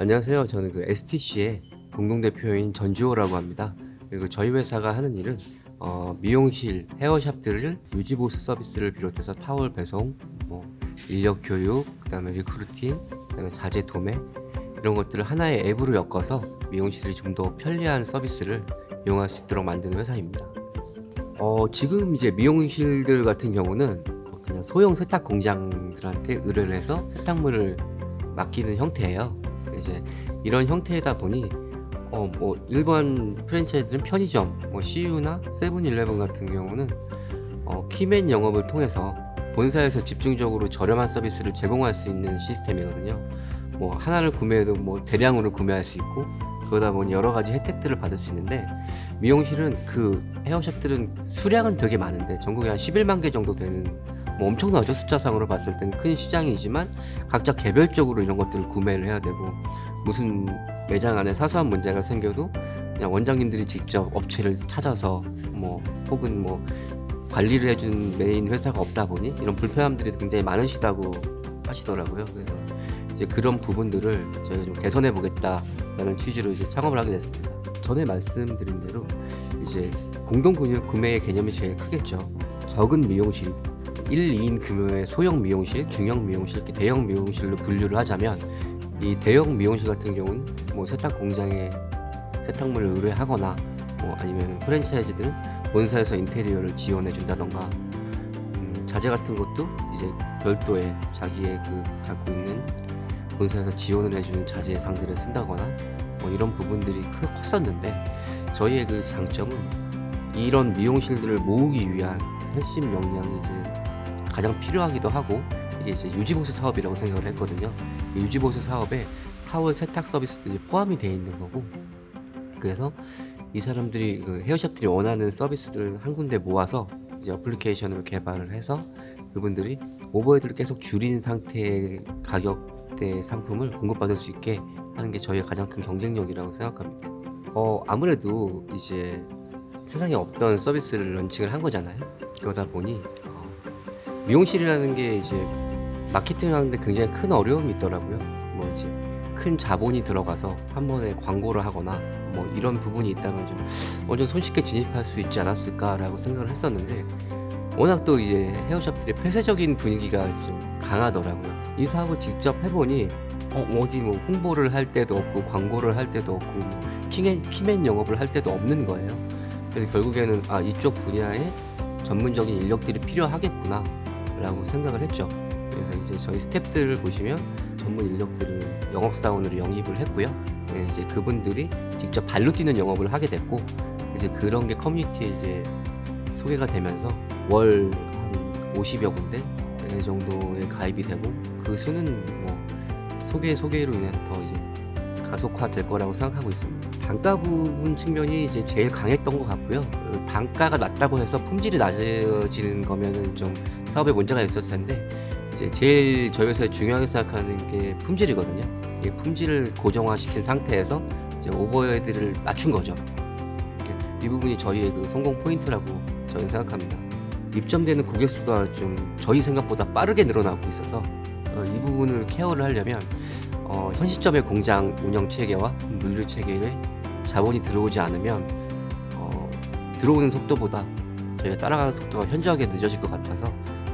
안녕하세요. 저는 그 STC의 공동대표인 전주호라고 합니다. 그리고 저희 회사가 하는 일은 어, 미용실, 헤어샵들을 유지보수 서비스를 비롯해서 타월 배송, 뭐 인력 교육, 그다음에 리크루팅, 그다음에 자재 도매 이런 것들을 하나의 앱으로 엮어서 미용실이 좀 더 편리한 서비스를 이용할 수 있도록 만드는 회사입니다. 어, 지금 이제 미용실들 같은 경우는 그냥 소형 세탁 공장들한테 의뢰를 해서 세탁물을 맡기는 형태예요. 이제 이런 형태이다 보니 어 뭐 일반 프랜차이즈는 편의점, 뭐 CU나 세븐일레븐 같은 경우는 어 키맨 영업을 통해서 본사에서 집중적으로 저렴한 서비스를 제공할 수 있는 시스템이거든요. 뭐 하나를 구매해도 뭐 대량으로 구매할 수 있고 그러다 보니 여러 가지 혜택들을 받을 수 있는데 미용실은 그 헤어샵들은 수량은 되게 많은데 전국에 한 11만 개 정도 되는 뭐 엄청나죠 숫자상으로 봤을 때는 큰 시장이지만 각자 개별적으로 이런 것들을 구매를 해야 되고 무슨 매장 안에 사소한 문제가 생겨도 그냥 원장님들이 직접 업체를 찾아서 뭐 혹은 뭐 관리를 해준 메인 회사가 없다 보니 이런 불편함들이 굉장히 많으시다고 하시더라고요. 그래서 이제 그런 부분들을 저희가 좀 개선해 보겠다라는 취지로 이제 창업을 하게 됐습니다. 전에 말씀드린 대로 이제 공동 구매- 구매의 개념이 제일 크겠죠. 적은 미용실 1, 2인 규모의 소형 미용실, 중형 미용실, 대형 미용실로 분류를 하자면 이 대형 미용실 같은 경우는 뭐 세탁 공장에 세탁물을 의뢰하거나 뭐 아니면 프랜차이즈들은 본사에서 인테리어를 지원해 준다던가 음, 자재 같은 것도 이제 별도의 자기의 그 갖고 있는 본사에서 지원을 해주는 자재 상들을 쓴다거나 뭐 이런 부분들이 크- 컸었는데 저희의 그 장점은 이런 미용실들을 모으기 위한 핵심 역량이 이제 가장 필요하기도 하고 이게 이제 유지보수 사업이라고 생각을 했거든요. 이 유지보수 사업에 타월 세탁 서비스들이 포함이 되어 있는 거고 그래서 이 사람들이 그 헤어샵들이 원하는 서비스들을 한 군데 모아서 이제 어플리케이션으로 개발을 해서 그분들이 오버헤드를 계속 줄인 상태의 가격대 상품을 공급받을 수 있게 하는 게 저희의 가장 큰 경쟁력이라고 생각합니다. 어 아무래도 이제 세상에 없던 서비스를 런칭을 한 거잖아요. 그러다 보니 어, 미용실이라는 게 이제 마케팅을 하는데 굉장히 큰 어려움이 있더라고요. 뭐 이제 큰 자본이 들어가서 한 번에 광고를 하거나 뭐 이런 부분이 있다면 좀 어느 손쉽게 진입할 수 있지 않았을까라고 생각을 했었는데 워낙 또 이제 헤어샵들의 폐쇄적인 분위기가 좀 강하더라고요. 이 사업을 직접 해보니 어, 어디 뭐 홍보를 할 때도 없고 광고를 할 때도 없고 뭐 키맨, 키맨 영업을 할 때도 없는 거예요. 그래서 결국에는 아 이쪽 분야에 전문적인 인력들이 필요하겠구나 라고 생각을 했죠. 그래서 이제 저희 스탭들을 보시면 전문 인력들을 영업사원으로 영입을 했고요. 네, 이제 그분들이 직접 발로 뛰는 영업을 하게 됐고 이제 그런 게 커뮤니티에 이제 소개가 되면서 월 한 50여 군데 네, 정도에 가입이 되고 그 수는 뭐 소개 소개로 인해 더 이제 가속화 될 거라고 생각하고 있습니다. 단가 부분 측면이 이제 제일 강했던 것 같고요. 그 단가가 낮다고 해서 품질이 낮아지는 거면은 좀 사업에 문제가 있었을 텐데 이제 제일 저희 회사에 중요하게 생각하는 게 품질이거든요. 이 품질을 고정화시킨 상태에서 이제 오버헤드를 낮춘 거죠. 이 부분이 저희의 그 성공 포인트라고 저는 생각합니다. 입점되는 고객 수가 좀 저희 생각보다 빠르게 늘어나고 있어서 어, 이 부분을 케어를 하려면 어, 현 시점의 공장 운영 체계와 물류 체계에 자본이 들어오지 않으면 어, 들어오는 속도보다 저희가 따라가는 속도가 현저하게 늦어질 것 같아서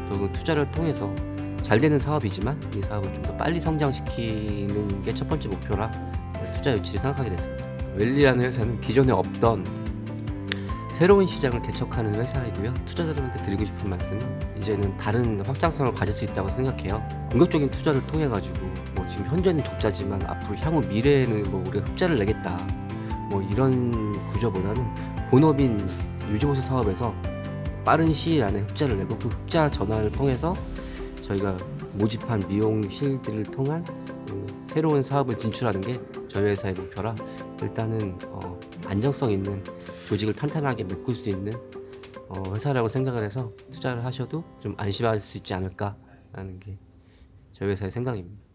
결국 투자를 통해서 잘 되는 사업이지만 이 사업을 좀 더 빨리 성장시키는 게 첫 번째 목표라 투자 유치를 생각하게 됐습니다. 웰리라는 회사는 기존에 없던 새로운 시장을 개척하는 회사이고요. 투자자들한테 드리고 싶은 말씀은 이제는 다른 확장성을 가질 수 있다고 생각해요. 공격적인 투자를 통해 가지고 뭐 지금 현재는 적자지만 앞으로 향후 미래에는 뭐 우리가 흑자를 내겠다. 뭐 이런 구조보다는 본업인 유지보수 사업에서 빠른 시일 안에 흑자를 내고 그 흑자 전환을 통해서 저희가 모집한 미용실들을 통한 그 새로운 사업을 진출하는 게 저희 회사의 목표라 일단은 어, 안정성 있는 조직을 탄탄하게 메꿀 수 있는 어, 회사라고 생각을 해서 투자를 하셔도 좀 안심할 수 있지 않을까라는 게 저희 회사의 생각입니다.